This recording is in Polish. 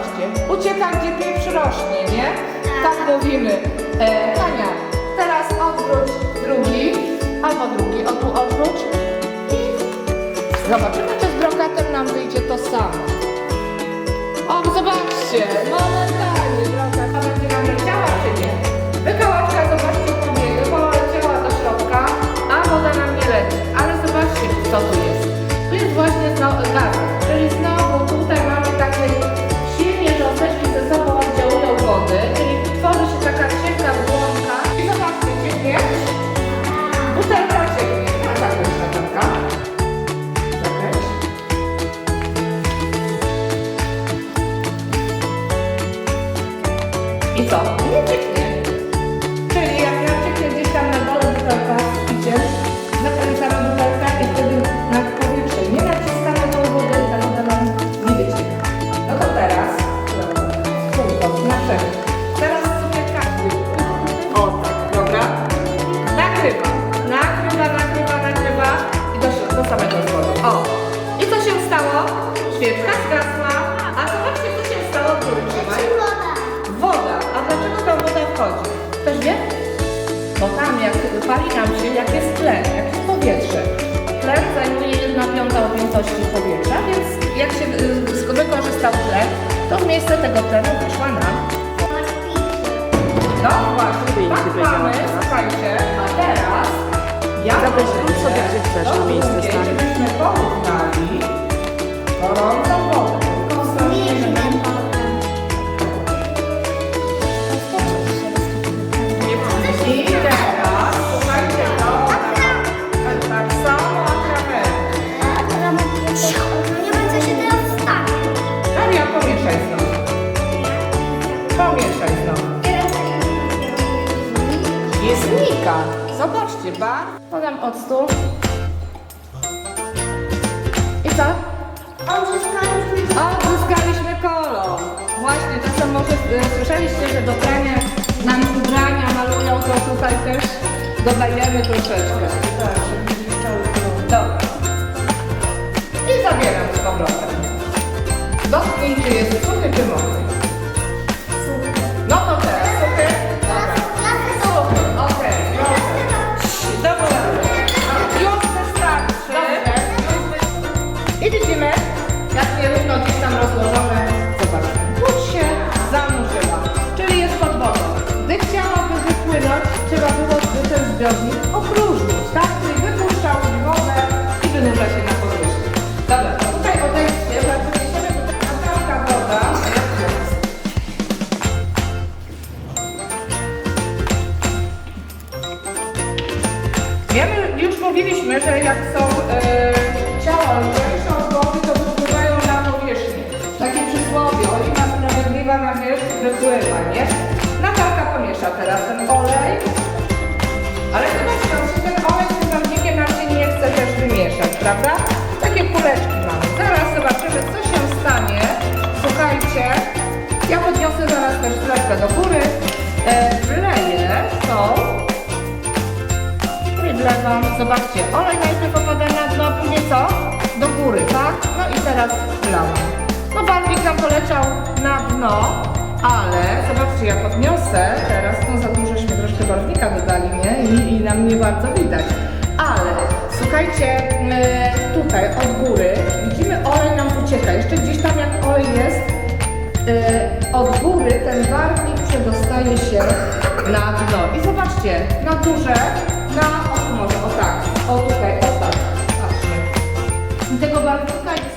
zobaczcie, ucieka gdzie pieprz rośnie, nie? Tak mówimy. E, teraz odwróć drugi, albo drugi, o tu odwróć. I zobaczymy, czy z brokatem nam wyjdzie to samo. O, zobaczcie, momentalnie I pali nam się, jak jest tlen, jak jest powietrze. Tlen zajmuje 1 piąta objętości powietrza, więc jak się y, wykorzystał tlen, to w miejsce tego tlenu wyszła nam no właśnie, tak mamy, słuchajcie, a teraz ja Zapraszam sobie, gdzie chcesz, do na miejsce stanie. żebyśmy porównali Jest Nika. Zobaczcie, ba. Podam octu. I co? Odzyskaliśmy kolor. Właśnie, czasem może e, słyszeliście, że do prania nam ubrania malują, to tutaj też dodajemy troszeczkę. Dobra. I zabieram z powrotem. Dotknij, czy jest suchy, czy. Tak? Czyli wypuszczał wodę i wynurza się na powierzchnię. Dobra, to tutaj jak wyniesiemy tutaj na tamka woda, a jak to jest? Wiemy, już mówiliśmy, że jak są e, ciała lżejsze od głowy, to wypływają na powierzchnię. Takie przysłowie, oliwa sprawiedliwa na wierzch wypływa, nie? Natalka pomiesza teraz ten olej. Ale on się prawda? Takie kuleczki mamy. Zaraz zobaczymy, co się stanie. Słuchajcie, ja podniosę zaraz też zlepkę do góry. E, wleję tą i wlewam. Zobaczcie, olej najpierw opada na dno, później co? Do góry, tak? No i teraz wlałam. No barwnik nam poleciał na dno, ale zobaczcie, ja podniosę teraz, no za dużo żeśmy troszkę barwnika dodali, nie? I, i nam nie bardzo widać. Ale Słuchajcie, tutaj od góry widzimy olej nam ucieka. Jeszcze gdzieś tam jak olej jest, y, od góry ten barwnik przedostaje się na dno. I zobaczcie, na górze, na, o może, o tak, o tutaj, o tak, patrzcie. I tego barwnika